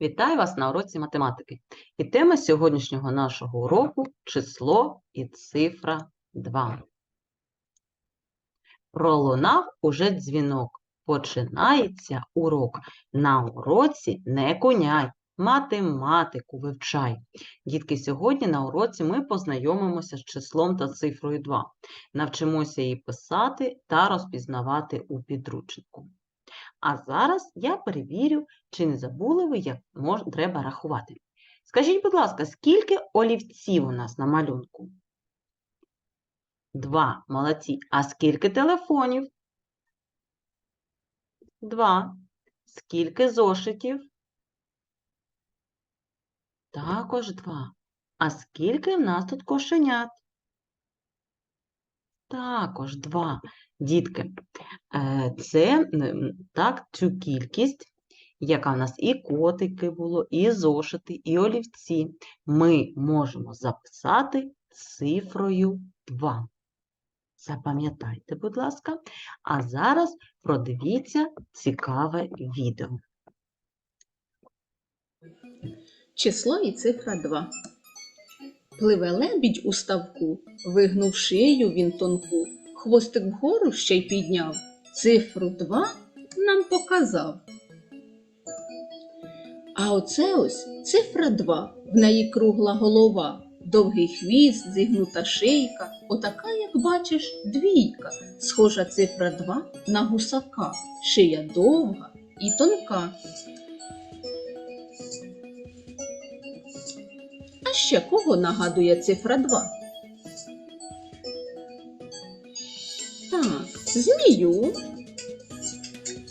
Вітаю вас на уроці математики. І тема сьогоднішнього нашого уроку число і цифра 2. Пролунав уже дзвінок. Починається урок. На уроці не коняй, математику вивчай. Дітки, сьогодні на уроці ми познайомимося з числом та цифрою 2. Навчимося її писати та розпізнавати у підручнику. А зараз я перевірю, чи не забули ви, як мож... треба рахувати. Скажіть, будь ласка, скільки олівців у нас на малюнку? Два. Молодці. А скільки телефонів? Два. Скільки зошитів? Також два. А скільки в нас тут кошенят? Також два. Дітки, е, це так, цю кількість, яка в нас і котики було, і зошити, і олівці, ми можемо записати цифрою 2. Запам'ятайте, будь ласка. А зараз продивіться цікаве відео. Число і цифра 2. Пливе лебідь у ставку, вигнув шию він тонку, хвостик вгору ще й підняв, цифру 2 нам показав. А оце ось цифра 2, в неї кругла голова, довгий хвіст, зігнута шийка, отака, як бачиш, двійка, схожа цифра 2 на гусака, шия довга і тонка. А ще кого нагадує цифра 2? Змію,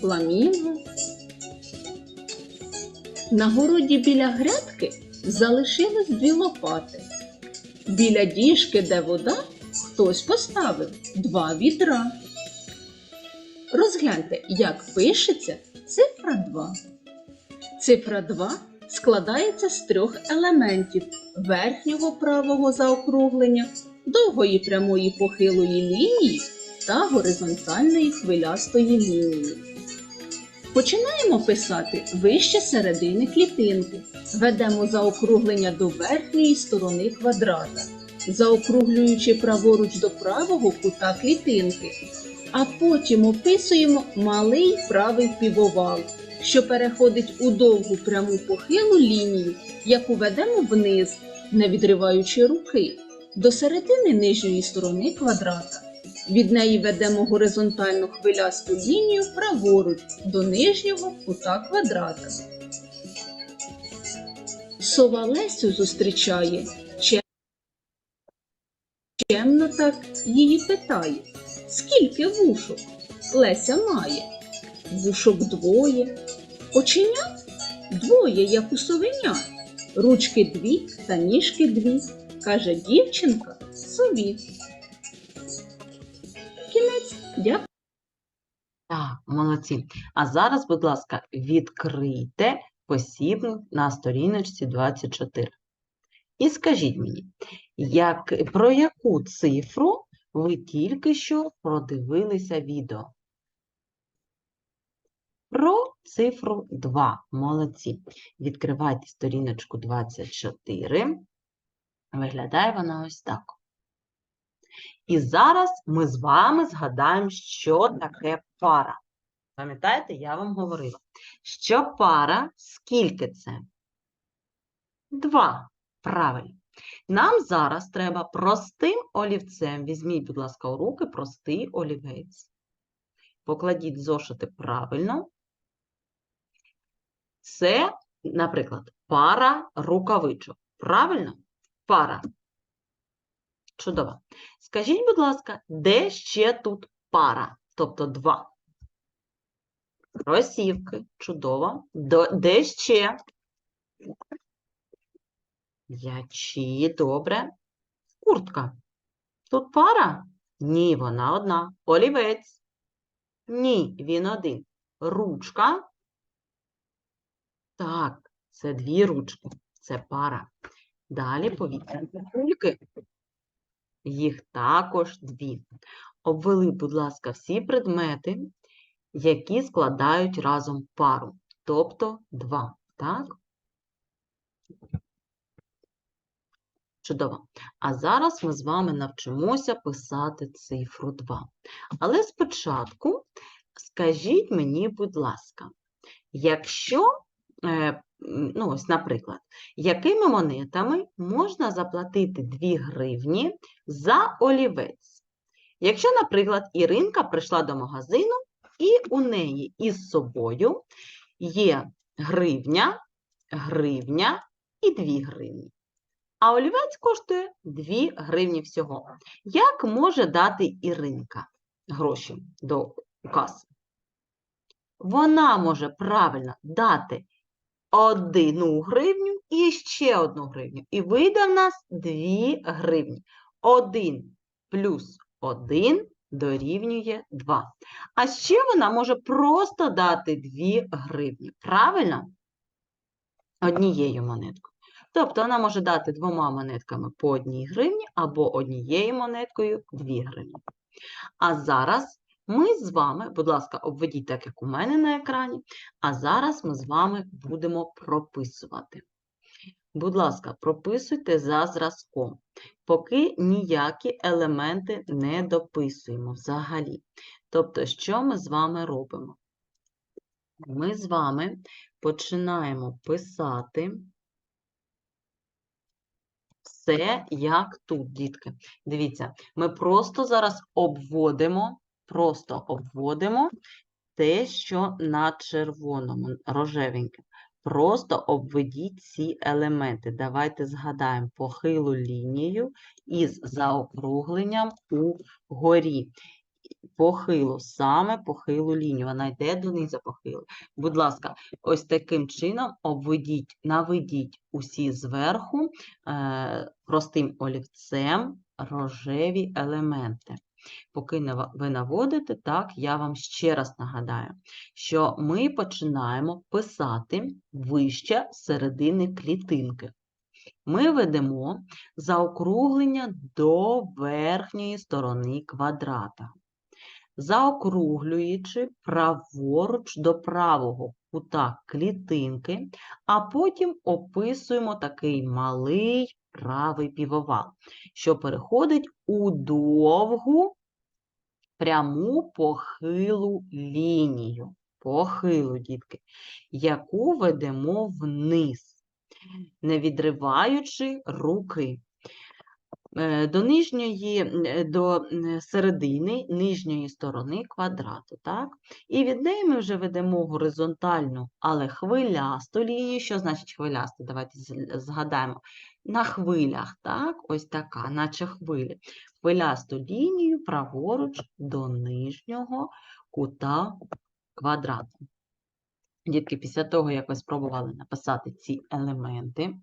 фламінго. На городі біля грядки залишилось дві лопати. Біля діжки, де вода, хтось поставив два відра. Розгляньте, як пишеться цифра 2. Цифра 2 складається з трьох елементів верхнього правого заокруглення, довгої прямої похилої лінії та горизонтальної хвилястої лінії. Починаємо писати вище середини клітинки. Ведемо заокруглення до верхньої сторони квадрата, заокруглюючи праворуч до правого кута клітинки, а потім описуємо малий правий півовал, що переходить у довгу пряму похилу лінію, яку ведемо вниз, не відриваючи руки, до середини нижньої сторони квадрата. Від неї ведемо горизонтальну хвилясту лінію праворуч до нижнього кута квадрата. Сова Лесю зустрічає, чем- чемно так її питає, скільки вушок Леся має? Вушок двоє, оченят двоє, як у совенят, ручки дві та ніжки дві, каже дівчинка сові. Дякую. Так, молодці. А зараз, будь ласка, відкрийте посібник на сторіночці 24. І скажіть мені, як, про яку цифру ви тільки що продивилися відео? Про цифру 2. Молодці. Відкривайте сторіночку 24. Виглядає вона ось так. І зараз ми з вами згадаємо, що таке пара. Пам'ятаєте, я вам говорила, що пара скільки це? Два. Правильно. Нам зараз треба простим олівцем. Візьміть, будь ласка, у руки простий олівець. Покладіть зошити правильно. Це, наприклад, пара рукавичок. Правильно? Пара. Чудово. Скажіть, будь ласка, де ще тут пара? Тобто два. Кросівки. Чудово. До- Де ще? Ячі, добре. Куртка. Тут пара? Ні, вона одна. Олівець. Ні, він один. Ручка. Так, це дві ручки. Це пара. Далі кульки їх також дві. Обвели, будь ласка, всі предмети, які складають разом пару, тобто два. Так? Чудово. А зараз ми з вами навчимося писати цифру 2. Але спочатку скажіть мені, будь ласка, якщо ну ось, наприклад, якими монетами можна заплатити 2 гривні за олівець? Якщо, наприклад, Іринка прийшла до магазину і у неї із собою є гривня, гривня і 2 гривні. А олівець коштує 2 гривні всього. Як може дати Іринка гроші до каси? Вона може правильно дати одну гривню і ще одну гривню. І вийде в нас 2 гривні. 1 плюс 1 дорівнює 2. А ще вона може просто дати 2 гривні. Правильно? Однією монеткою. Тобто вона може дати двома монетками по одній гривні або однією монеткою 2 гривні. А зараз ми з вами, будь ласка, обведіть так, як у мене на екрані, а зараз ми з вами будемо прописувати. Будь ласка, прописуйте за зразком, поки ніякі елементи не дописуємо взагалі. Тобто, що ми з вами робимо? Ми з вами починаємо писати все як тут, дітки. Дивіться, ми просто зараз обводимо, просто обводимо те, що на червоному, рожевеньким. Просто обведіть ці елементи. Давайте згадаємо похилу лінію із заокругленням угорі. Похилу, саме похилу лінію. Вона йде донизу похилу. Будь ласка, ось таким чином обведіть, наведіть усі зверху е, простим олівцем рожеві елементи. Поки ви наводите, так, я вам ще раз нагадаю, що ми починаємо писати вище середини клітинки. Ми ведемо заокруглення до верхньої сторони квадрата заокруглюючи праворуч до правого кута клітинки, а потім описуємо такий малий правий півовал, що переходить у довгу пряму похилу лінію. Похилу, дітки, яку ведемо вниз, не відриваючи руки. Е, До нижньої, е, до середини нижньої сторони квадрату, так? І від неї ми вже ведемо горизонтальну, але хвилясту лінію. Що значить хвиляста? Давайте згадаємо. На хвилях, так? Ось така, наче хвилі. Хвилясту лінію праворуч до нижнього кута квадрату. Дітки, після того, як ви спробували написати ці елементи,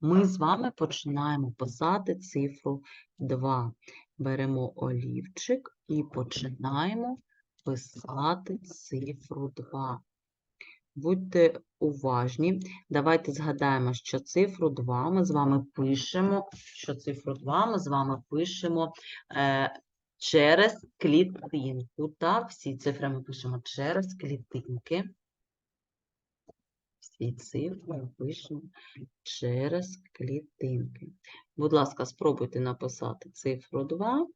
ми з вами починаємо писати цифру 2. Беремо олівчик і починаємо писати цифру 2. Будьте уважні. Давайте згадаємо, що цифру 2 ми з вами пишемо, що цифру 2 ми з вами пишемо е, через клітинку. Так, всі цифри ми пишемо через клітинки. Всі цифри ми пишемо через клітинки. Будь ласка, спробуйте написати цифру 2.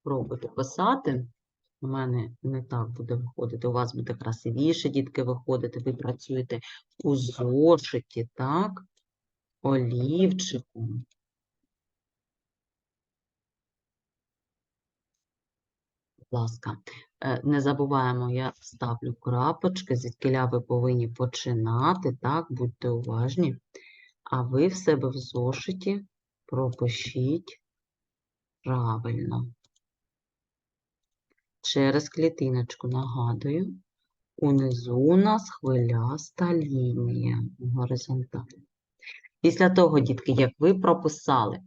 Спробуйте писати. У мене не так буде виходити. У вас буде красивіше, дітки, виходити. Ви працюєте у зошиті, так? Олівчиком. Будь ласка, Е, не забуваємо, я ставлю крапочки, звідкиля ви повинні починати, так, будьте уважні. А ви в себе в зошиті пропишіть правильно. Через клітиночку нагадую, унизу у нас хвиляста лінія горизонтальна. Після того, дітки, як ви прописали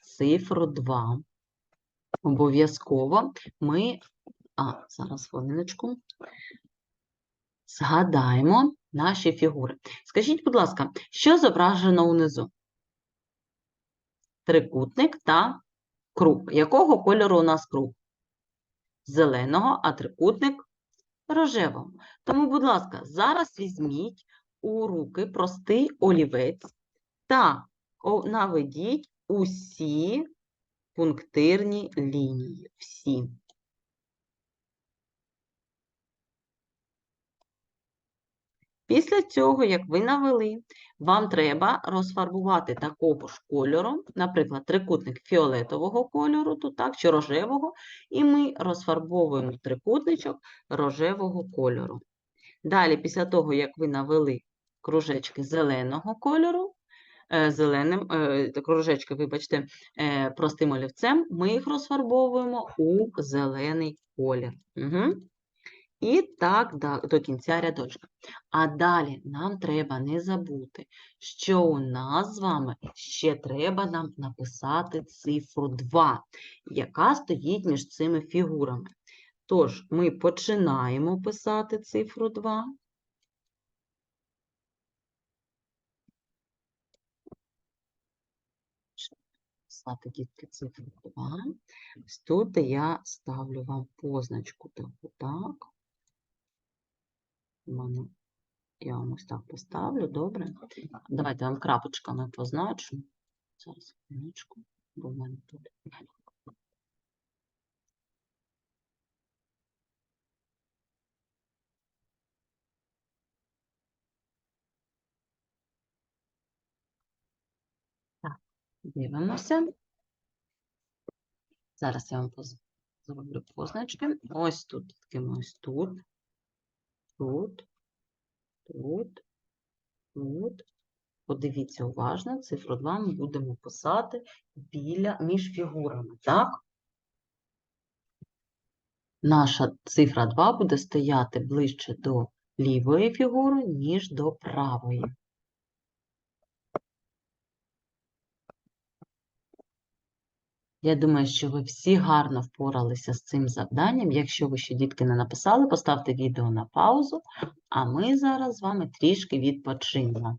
цифру 2, обов'язково ми а, зараз хвилиночку. Згадаємо наші фігури. Скажіть, будь ласка, що зображено унизу? Трикутник та круг. Якого кольору у нас круг? Зеленого, а трикутник рожевого. Тому, будь ласка, зараз візьміть у руки простий олівець та наведіть усі пунктирні лінії. Всі. Після цього, як ви навели, вам треба розфарбувати такого ж кольору, наприклад, трикутник фіолетового кольору, тут так, чи рожевого, і ми розфарбовуємо трикутничок рожевого кольору. Далі, після того, як ви навели кружечки зеленого кольору, е, зеленим, е, кружечки, вибачте, е, простим олівцем, ми їх розфарбовуємо у зелений колір. Угу. І так до кінця рядочка. А далі нам треба не забути, що у нас з вами ще треба нам написати цифру 2, яка стоїть між цими фігурами. Тож ми починаємо писати цифру 2. Писати, дітки, цифру 2. Тут я ставлю вам позначку таку, так. Мене я вам ось так поставлю, добре. Давайте я вам крапочками позначу. Зараз хвилиночку, бо в мене тут. Так, дивимося. Зараз я вам зроблю позначки. Ось тут, такими ось тут, тут, тут, тут. Подивіться уважно, цифру 2 ми будемо писати біля між фігурами, так? Наша цифра 2 буде стояти ближче до лівої фігури, ніж до правої. Я думаю, що ви всі гарно впоралися з цим завданням. Якщо ви ще дітки не написали, поставте відео на паузу, а ми зараз з вами трішки відпочинемо.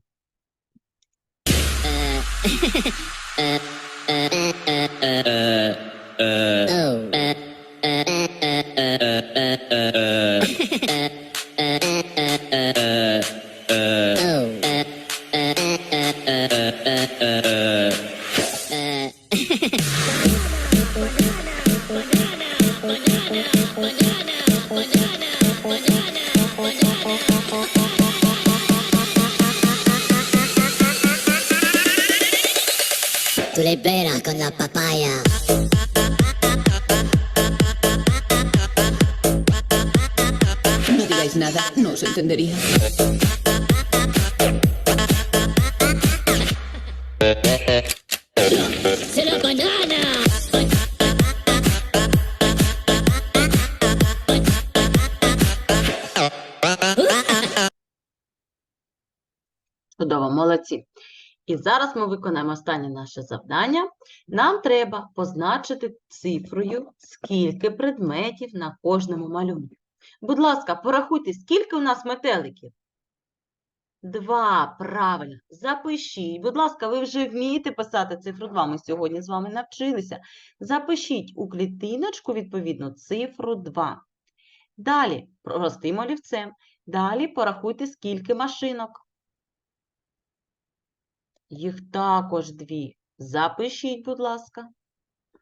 Peras con la papaya. No digáis nada, no os entendería. зараз ми виконаємо останнє наше завдання. Нам треба позначити цифрою, скільки предметів на кожному малюнку. Будь ласка, порахуйте, скільки у нас метеликів? Два, правильно. Запишіть. Будь ласка, ви вже вмієте писати цифру 2. Ми сьогодні з вами навчилися. Запишіть у клітиночку, відповідно, цифру 2. Далі простим олівцем. Далі порахуйте, скільки машинок. Їх також дві. Запишіть, будь ласка.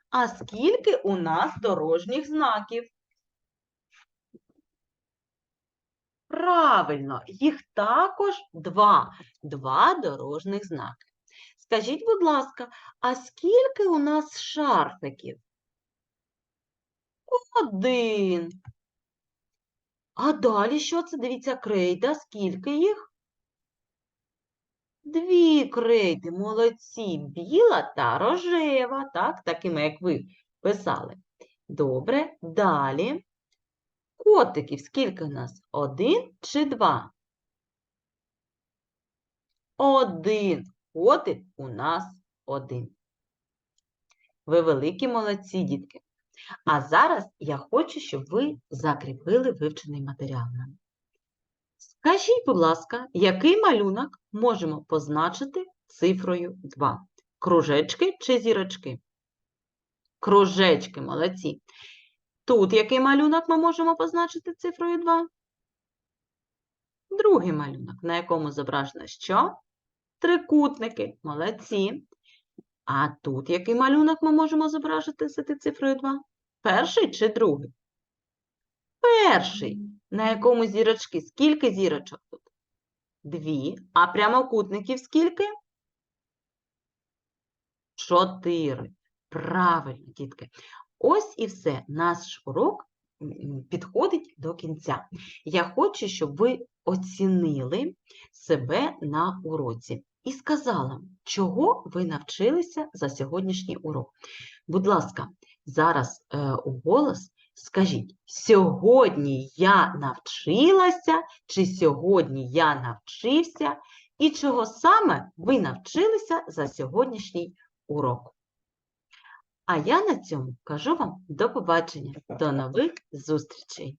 А скільки у нас дорожніх знаків? Правильно, їх також два. Два дорожніх знаки. Скажіть, будь ласка, а скільки у нас шарфиків? Один. А далі що це? Дивіться, крейда. Скільки їх? Дві крейди, молодці, біла та рожева, так, такими, як ви писали. Добре, далі. Котиків скільки у нас? Один чи два? Один. Котик у нас один. Ви великі молодці, дітки. А зараз я хочу, щоб ви закріпили вивчений матеріал нам. Скажіть, будь ласка, який малюнок можемо позначити цифрою 2? Кружечки чи зірочки? Кружечки, молодці. Тут який малюнок ми можемо позначити цифрою 2? Другий малюнок, на якому зображено що? Трикутники. Молодці. А тут який малюнок ми можемо зображити з цифрою 2? Перший чи другий? Перший. На якому зірочки? Скільки зірочок тут? Дві. А прямокутників скільки? Чотири. Правильно, дітки. Ось і все. Наш урок підходить до кінця. Я хочу, щоб ви оцінили себе на уроці і сказала, чого ви навчилися за сьогоднішній урок. Будь ласка, зараз е, у голос скажіть: сьогодні я навчилася, чи сьогодні я навчився, і чого саме ви навчилися за сьогоднішній урок. А я на цьому кажу вам до побачення, до нових зустрічей!